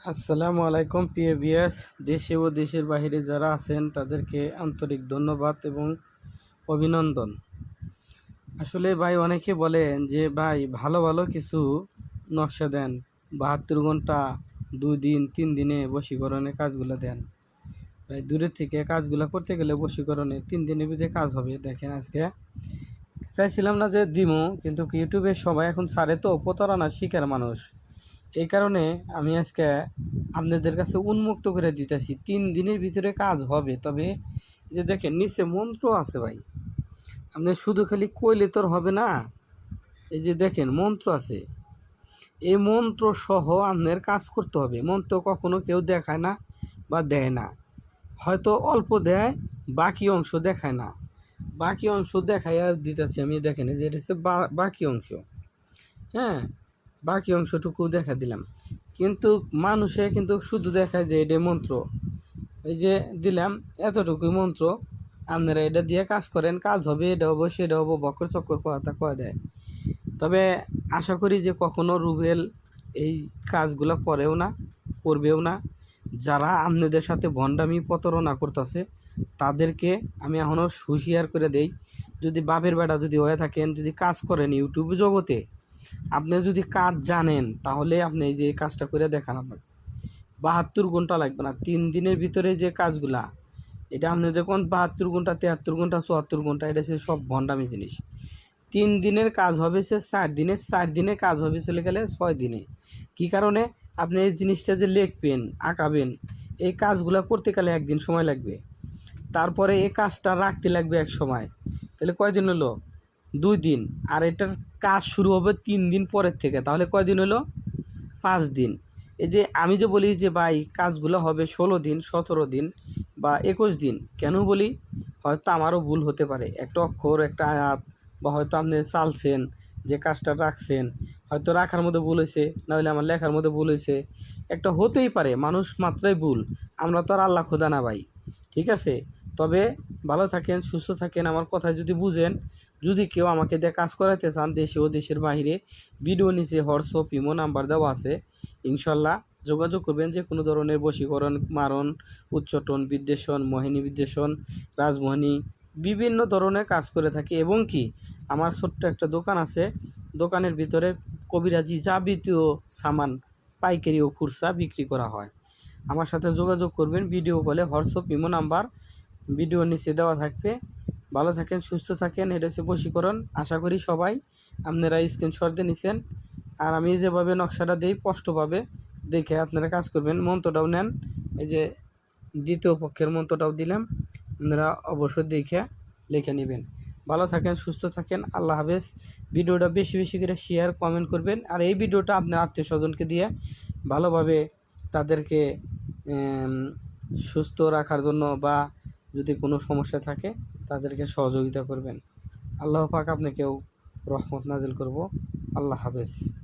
আসসালামু আলাইকুম, প্রিয় দেশে ও দেশের বাইরে যারা আছেন, তাদেরকে আন্তরিক ধন্যবাদ এবং অভিনন্দন। আসলে ভাই, অনেকে বলেন যে, ভাই, ভালো ভালো কিছু নকশা দেন। বাহাত্তর ঘণ্টা দুই দিন, তিন দিনে বশীকরণের কাজগুলো দেন। ভাই দূরের থেকে কাজগুলো করতে গেলে বশীকরণে তিন দিনের ভিতরে কাজ হবে। দেখেন আজকে। চাইছিলাম না যে দিমু, কিন্তু ইউটিউবে সবাই এখন ছাড়ে তো প্রতারণা শিকার মানুষ। এই কারণে আমি আজকে আপনাদের কাছে উন্মুক্ত করে দিতেছি। তিন দিনের ভিতরে কাজ হবে, তবে যে দেখেন, নিচে মন্ত্র আছে ভাই। আপনি শুধু খালি কইলে তোর হবে না। এই যে দেখেন, মন্ত্র আছে। এই মন্ত্র সহ আপনার কাজ করতে হবে। মন্ত্র কখনো কেউ দেখায় না বা দেয় না। হয়তো অল্প দেয়, বাকি অংশ দেখায় না। বাকি অংশ দেখাইয়া দিতেছি আমি, দেখেন যে এটা হচ্ছে বাকি অংশ। হ্যাঁ? বাকি অংশটুকু দেখা দিলাম। কিন্তু মানুষে কিন্তু শুধু দেখায় যে এটা মন্ত্র। এই যে দিলাম, এতটুকুই মন্ত্র। আপনারা এটা দিয়ে কাজ করেন, কাজ হবে, এটা হব, সেটা হব, বকর চক্কর কথা কয়া দেয়। তবে আশা করি যে কখনো রুবেল এই কাজগুলো করেও না, করবেও না। যারা আপনাদের সাথে ভণ্ডামি প্রতারণা করতেছে, তাদেরকে আমি এখনও হুঁশিয়ার করে দেই। যদি বাপের বেটা যদি হয়ে থাকেন, যদি কাজ করেন ইউটিউব জগতে আপনি যদি কাজ জানেন, তাহলে আপনি এই যে কাজটা করে দেখান আপনার বাহাত্তর ঘণ্টা লাগবে না, তিন দিনের ভিতরে যে কাজগুলা, এটা আপনি দেখুন বাহাত্তর ঘণ্টা তিয়াত্তর ঘণ্টা, চুয়াত্তর ঘণ্টা, এটা সে সব ভণ্ডামি জিনিস। তিন দিনের কাজ হবে সে চার দিনে চার দিনে কাজ হবে চলে গেলে ছয় দিনে। কি কারণে? আপনি এই জিনিসটা যে লিখবেন, আঁকাবেন, এই কাজগুলো করতে গেলে একদিন সময় লাগবে। তারপরে এই কাজটা রাখতে লাগবে এক সময়। তাহলে কয়দিন হলো? দুই দিন। আর এটার কাজ শুরু হবে তিন দিন পরের থেকে। তাহলে কয়দিন হলো? পাঁচ দিন। এই যে আমি যে বলি যে, ভাই, কাজগুলো হবে ষোলো দিন, সতেরো দিন বা একুশ দিন, কেন বলি? হয়তো আমারও ভুল হতে পারে। একটা অক্ষর, একটা আয়াত, বা হয়তো আপনি চালছেন, যে কাজটা রাখছেন, হয়তো রাখার মধ্যে ভুল হয়েছে নাহলে আমার লেখার মধ্যে ভুল হয়েছে। একটা হতেই পারে, মানুষ মাত্রাই ভুল। আমরা তো আর আল্লাহ খোদা না, ভাই। ঠিক আছে? তবে ভালো থাকেন, সুস্থ থাকেন, আমার কথা যদি বুঝেন, যদি কেউ আমাকে দিয়ে কাজ করাতে চান দেশে ও দেশের বাইরে ভিডিও নিচে হোয়াটসঅ্যাপ ইমো নাম্বার দেওয়া আছে। ইনশাল্লাহ যোগাযোগ করবেন যে কোনো ধরনের বশীকরণ, মারণ, উচ্চটন, বিদ্বেষণ, মোহিনী বিদ্বেষণ, রাজমোহিনী, বিভিন্ন ধরনের কাজ করে থাকি। এবং কি, আমার ছোট্ট একটা দোকান আছে, দোকানের ভিতরে কবিরাজি যাবতীয় সামান, পাইকারি ও খুচরা বিক্রি করা হয়। আমার সাথে যোগাযোগ করবেন ভিডিও কলে হোয়াটসঅ্যাপ ইমো নাম্বার ভিডিও নিচে দেওয়া থাকবে। ভালো থাকেন, সুস্থ থাকেন, এটা হচ্ছে বশীকরণ। আশা করি সবাই আপনারা স্ক্রিনশট দিয়ে নিছেন। আর আমি যেভাবে নকশাটা দিই স্পষ্টভাবে দেখে আপনারা কাজ করবেন। মন্ত্রটাও নেন। এই যে দ্বিতীয় পক্ষের মন্ত্রটাও দিলাম। আপনারা অবশ্যই দেখে লিখে নেবেন। ভালো থাকেন, সুস্থ থাকেন। আল্লাহ হাফেজ। ভিডিওটা বেশি বেশি করে শেয়ার কমেন্ট করবেন। আর এই ভিডিওটা আপনার আত্মীয় স্বজনকে দিয়ে ভালোভাবে তাদেরকে সুস্থ রাখার জন্য বা যদি কোনো সমস্যা থাকে তাদেরকে সহযোগিতা করবেন। আল্লাহ পাক আপনাকেও রহমত নাজিল করব। আল্লাহ হাফেজ।